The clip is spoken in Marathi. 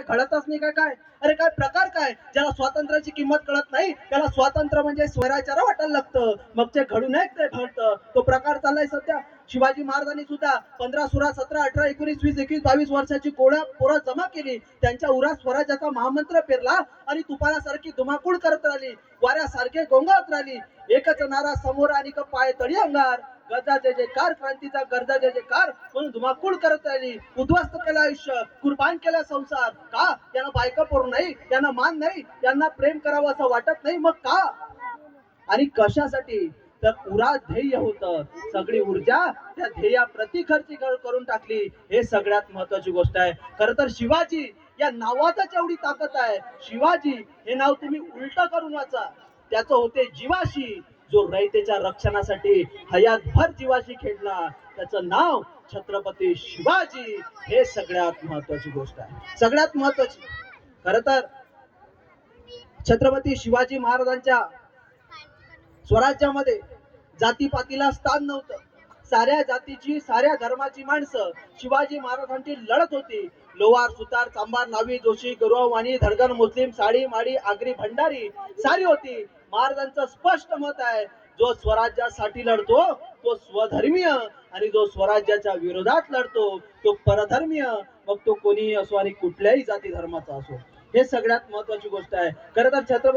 काय घडतच नाही काय काय? अरे काय प्रकार काय? ज्याला स्वातंत्र्याची किंमत कळत नाही त्याला स्वातंत्र्य म्हणजे स्वराचार वाटायला लागतं. मग ते घडून एक ते घडतं. तो प्रकार चाललाय सध्या. शिवाजी महाराजांनी सुद्धा पंधरा सोळा सतरा अठरा एकोणीस वीस एकवीस बावीस वर्षाची कोळ्या पोरं जमा केली. त्यांच्या उरात स्वराज्याचा महामंत्र पेरला आणि तुपारासारखी धुमाकूळ करत राहिली. वाऱ्यासारखे गोंगाळत राहिली. एकच नारा समोर आणि पाय तळी अंगार. गरजा जय जयकार क्रांतीचा गरजा जय जयकार म्हणून धुमाकूळ करत राहिली. उद्ध्वस्त केलं आयुष्य कुर्बान केला संसार. का? यांना बायका पोर नाही यांना मान नाही यांना प्रेम करावं असं वाटत नाही मग का? आणि कशासाठी? तर उरा ध्येय होत. सगळी ऊर्जा त्या ध्येयाप्रती खर्ची करून टाकली. हे सगळ्यात महत्वाची गोष्ट आहे. खर तर शिवाजी या नावातच एवढी ताकद आहे. शिवाजी हे नाव तुम्ही उलट करून वाचा. त्याचं होते जीवाशी. जो रयतेच्या रक्षणासाठी हयातभर जीवाशी खेळला त्याचं नाव छत्रपती शिवाजी हे सगळ्यात महत्वाची गोष्ट आहे. सगळ्यात महत्वाची खर तर छत्रपती शिवाजी महाराजांच्या स्वराज्यामध्ये जातीपातीला स्थान नव्हतं. साऱ्या जातीची साऱ्या धर्माची माणसं शिवाजी महाराजांची लढत होती. लोवार सुतार चांबार नावी जोशी गुरुवाणी वाणी धडगण मुस्लिम साडी माडी आगरी भंडारी सारी होती. महाराजांचं स्पष्ट मत आहे. जो स्वराज्यासाठी लढतो तो स्वधर्मीय आणि जो स्वराज्याच्या विरोधात लढतो तो परधर्मीय. मग तो कोणीही असो आणि कुठल्याही जाती धर्माचा असो. हे सगळ्यात महत्वाची गोष्ट आहे. खरं तर छत्रपती